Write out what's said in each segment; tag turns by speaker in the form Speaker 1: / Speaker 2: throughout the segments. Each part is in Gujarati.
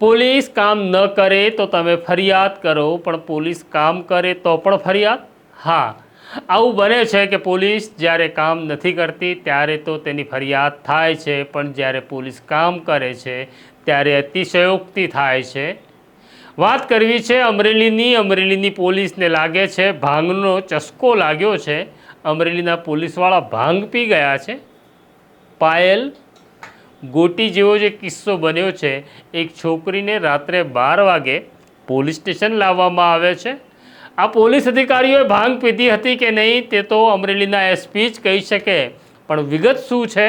Speaker 1: પોલીસ કામ ન કરે તો તમે ફરિયાદ કરો, પણ પોલીસ કામ કરે તો પણ ફરિયાદ? હા. આવું બને છે કે પોલીસ જ્યારે કામ નથી કરતી, ત્યારે તો તેની ફરિયાદ થાય છે, પણ જ્યારે પોલીસ કામ કરે છે, ત્યારે અતિશયોક્તિ થાય છે. વાત કરવી છે અમરેલીની. અમરેલીની પોલીસને લાગે છે ભાંગનો ચસ્કો લાગ્યો છે. અમરેલીના પોલીસવાળા ભાંગ પી ગયા છે. પાયલ ગોટી જેવો જે કિસ્સો બન્યો છે, એક છોકરીને રાત્રે બાર વાગે પોલીસ સ્ટેશન લાવવામાં આવે છે. આ પોલીસ અધિકારીઓએ ભાંગ પીધી હતી કે નહીં તે તો અમરેલીના એસપી જ કહી શકે, પણ વિગત શું છે?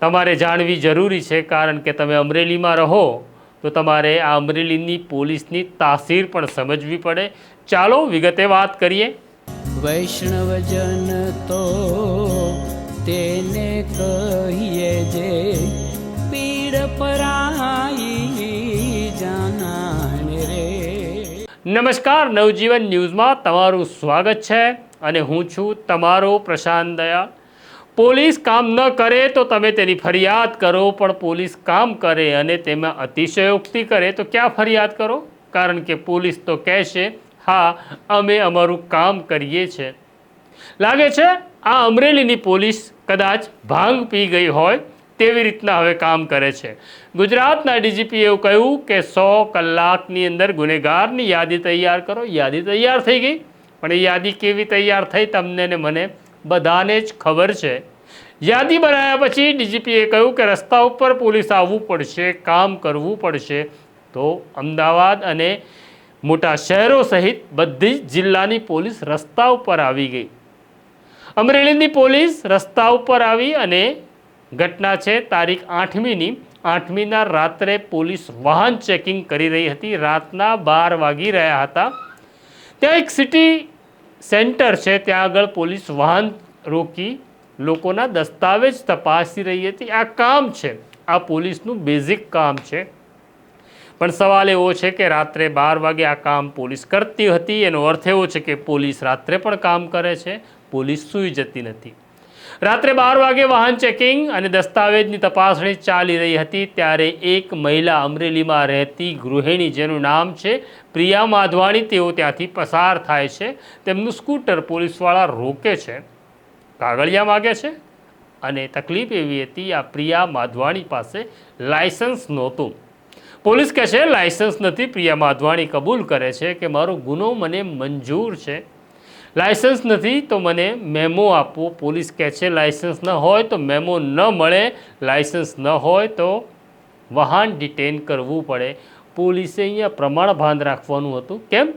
Speaker 1: તમારે જાણવી જરૂરી છે, કારણ કે તમે અમરેલીમાં રહો, તો તમારે આ અમરેલીની પોલીસની તાસીર પણ સમજવી પડે. ચાલો વિગતે વાત કરીએ.
Speaker 2: વૈષ્ણવજન તો તેને કહીએ જે પીડ પરાઈ જાનાને રે.
Speaker 1: નમસ્કાર, નવજીવન ન્યૂઝમાં તમારું સ્વાગત છે અને હું છું તમારો પ્રશાંત દયા પોલીસ કામ ન કરે તો તમે તેની ફરિયાદ કરો, પણ પોલીસ કામ કરે અને તેમાં અતિશયોક્તિ કરે તો ક્યાં ફરિયાદ કરો? કારણ કે પોલીસ તો કહેશે, હા, અમે અમારું કામ કરીએ છીએ. લાગે છે આ અમરેલીની પોલીસ કદાચ ભાંગ પી ગઈ હોય તેવી રીતના હવે કામ કરે છે. ગુજરાતના ડીજીપીએ એવું કહ્યું કે સો કલાકની અંદર ગુનેગારની યાદી તૈયાર કરો. યાદી તૈયાર થઈ ગઈ, પણ એ યાદી કેવી તૈયાર થઈ તમને ને મને બધાને જ ખબર છે. યાદી બનાવ્યા પછી ડીજીપીએ કહ્યું કે રસ્તા ઉપર પોલીસ આવવું પડશે, કામ કરવું પડશે. તો અમદાવાદ અને મોટા શહેરો સહિત બધી જ જિલ્લાની પોલીસ રસ્તા ઉપર આવી ગઈ. અમરેલીની પોલીસ રસ્તા ઉપર આવી અને ઘટના છે તારીખ આઠમીની. આઠમીના રાત્રે પોલીસ વાહન ચેકિંગ કરી રહી હતી. રાતના બાર વાગી રહ્યા હતા. ત્યાં એક સિટી સેન્ટર છે. ત્યાં આગળ પોલીસ વાહન રોકી લોકોના દસ્તાવેજ તપાસી રહી હતી. આ કામ છે. આ પોલીસનું બેઝિક કામ છે. પણ સવાલ એવો છે કે રાત્રે બાર વાગે આ કામ પોલીસ કરતી હતી. એનો અર્થ એવો છે કે પોલીસ રાત્રે પણ કામ કરે છે, પોલીસ સૂઈ જતી નથી. રાત્રે બાર વાગે વાહન ચેકિંગ અને દસ્તાવેજની તપાસણી ચાલી રહી હતી ત્યારે એક મહિલા અમરેલીમાં રહેતી ગૃહિણી, જેનું નામ છે પ્રિયા માધવાણી, તેઓ ત્યાંથી પસાર થાય છે. તેમનું સ્કૂટર પોલીસવાળા રોકે છે, કાગળિયા માગે છે અને તકલીફ એવી હતી, આ પ્રિયા માધવાણી પાસે લાયસન્સ નહોતું. પોલીસ કહે છે લાયસન્સ નથી, પ્રિયા માધવાણી કબૂલ કરે છે કે મારો ગુનો મને મંજૂર છે. લાયસન્સ નથી, તો મને મેમો આપવો પોલીસ કહે છે લાયસન્સ ન હોય, તો મેમો ન મળે. લાયસન્સ ન હોય, તો વાહન ડિટેન કરવું પડે. પોલીસે અહીંયા પ્રમાણ ભાન રાખવાનું હતું. કેમ?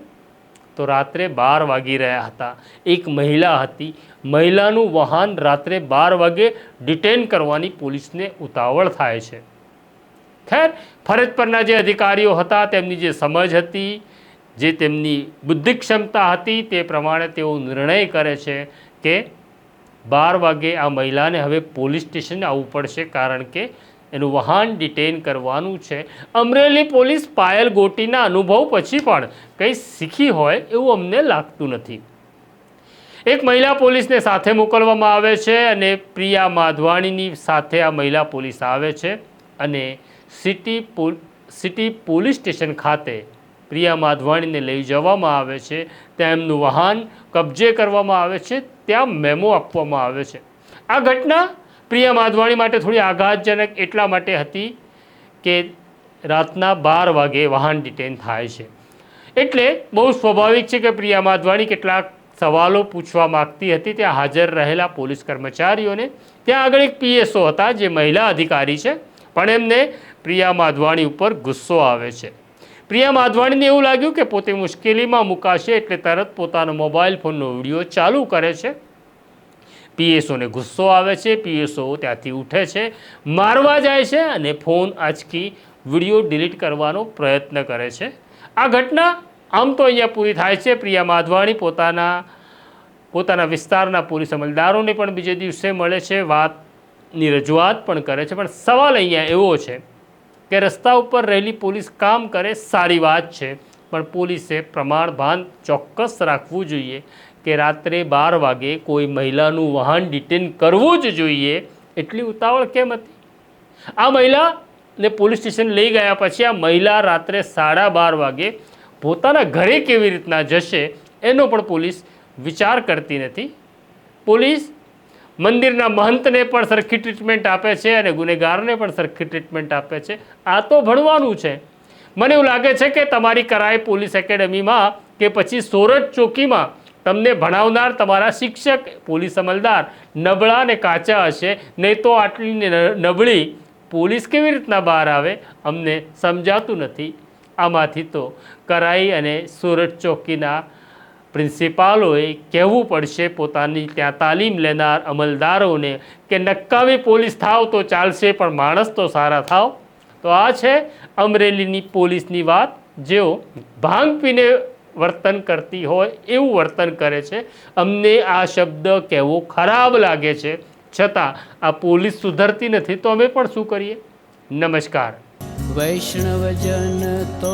Speaker 1: તો રાત્રે બાર વાગી રહ્યા હતા. એક મહિલા હતી. મહિલાનું વાહન રાત્રે બાર વાગે ડિટેન કરવાની પોલીસને ઉતાવળ થાય છે. ખેર, ફરજ પરના જે અધિકારીઓ હતા, તેમની જે સમજ હતી, જે તેમની બુદ્ધિ ક્ષમતા હતી, તે પ્રમાણે તેઓ નિર્ણય કરે છે કે બાર વાગે આ મહિલાને હવે પોલીસ સ્ટેશન આવવું પડશે કારણ કે એનું વાહન ડિટેન કરવાનું છે. અમરેલી પોલીસ પાયલ ગોટીના અનુભવ પછી પણ કંઈ શીખી હોય એવું અમને લાગતું નથી. એક મહિલા પોલીસને સાથે મોકલવામાં આવે છે અને પ્રિયા માધવાણીની સાથે આ મહિલા પોલીસ આવે છે અને સિટી સિટી પોલીસ સ્ટેશન ખાતે પ્રિયા માધવાણીને લઈ જવામાં આવે છે. ત્યાં એમનું વાહન કબજે કરવામાં આવે છે. ત્યાં મેમો આપવામાં આવે છે. આ ઘટના પ્રિયા માધવાણી માટે થોડી આઘાતજનક એટલા માટે હતી કે રાતના બાર વાગે વાહન ડિટેન થાય છે. એટલે બહુ સ્વાભાવિક છે કે પ્રિયા માધવાણી કેટલાક સવાલો પૂછવા માગતી હતી. ત્યાં હાજર રહેલા પોલીસ કર્મચારીઓને ત્યાં આગળ એક પીએસઓ હતા જે મહિલા અધિકારી છે. પણ એમને પ્રિયા માધવાણી ઉપર ગુસ્સો આવે છે. પ્રિયા માધવાણીને એવું લાગ્યું કે પોતે મુશ્કેલીમાં મુકાશે એટલે તરત પોતાનો મોબાઈલ ફોનનો વીડિયો ચાલુ કરે છે. પીએસઓને ગુસ્સો આવે છે, પીએસઓ ત્યાંથી ઉઠે છે, મારવા જાય છે અને ફોન આંચકી વીડિયો ડિલીટ કરવાનો પ્રયત્ન કરે છે. આ ઘટના આમ તો અહીંયા પૂરી થાય છે. પ્રિયા માધવાણી પોતાના પોતાના વિસ્તારના પોલીસ અમલદારોને પણ બીજે દિવસે મળે છે. વાતની રજૂઆત પણ કરે છે, પણ સવાલ અહીંયા એવો છે કે રસ્તા ઉપર રહેલી પોલીસ કામ કરે સારી વાત છે, પણ પોલીસે પ્રમાણભાન ચોક્કસ રાખવું જોઈએ કે રાત્રે બાર વાગે કોઈ મહિલાનું વાહન ડિટેન કરવું જ જોઈએ, એટલી ઉતાવળ કેમ હતી? આ મહિલાને પોલીસ સ્ટેશન લઈ ગયા પછી આ મહિલા રાત્રે સાડા બાર વાગે પોતાના ઘરે કેવી રીતના જશે એનો પણ પોલીસ વિચાર કરતી નથી. પોલીસ મંદિરના મહંતને પણ સરખી ટ્રીટમેન્ટ આપે છે અને ગુનેગારને પણ સરખી ટ્રીટમેન્ટ આપે છે. આ તો ભણવાનું છે. મને એવું લાગે છે કે તમારી કરાઈ પોલીસ એકેડમીમાં કે પછી સોરઠ ચોકીમાં તમને ભણાવનાર તમારા શિક્ષક, પોલીસ અમલદાર નબળા અને કાચા હશે, નહીં તો આટલી ન- નબળી પોલીસ કેવી રીતના બહાર આવે? અમને સમજાતું નથી. આમાંથી તો કરાઈ અને સુરત ચોકીના પ્રિન્સિપાલોએ કહેવું પડશે, પોતાની ત્યાં તાલીમ લેનાર અમલદારોને કે નક્કામી પોલીસ થાવ તો ચાલશે, પણ માણસ તો સારા થાવ. તો આ છે અમરેલીની પોલીસની વાત. જેઓ ભાંગ પીને વર્તન કરતી હોય એવું વર્તન કરે છે. અમને આ શબ્દ કહેવો ખરાબ લાગે છે. છતાં આ પોલીસ સુધરતી નથી, તો અમે પણ શું કરીએ? નમસ્કાર.
Speaker 2: વૈષ્ણવજન તો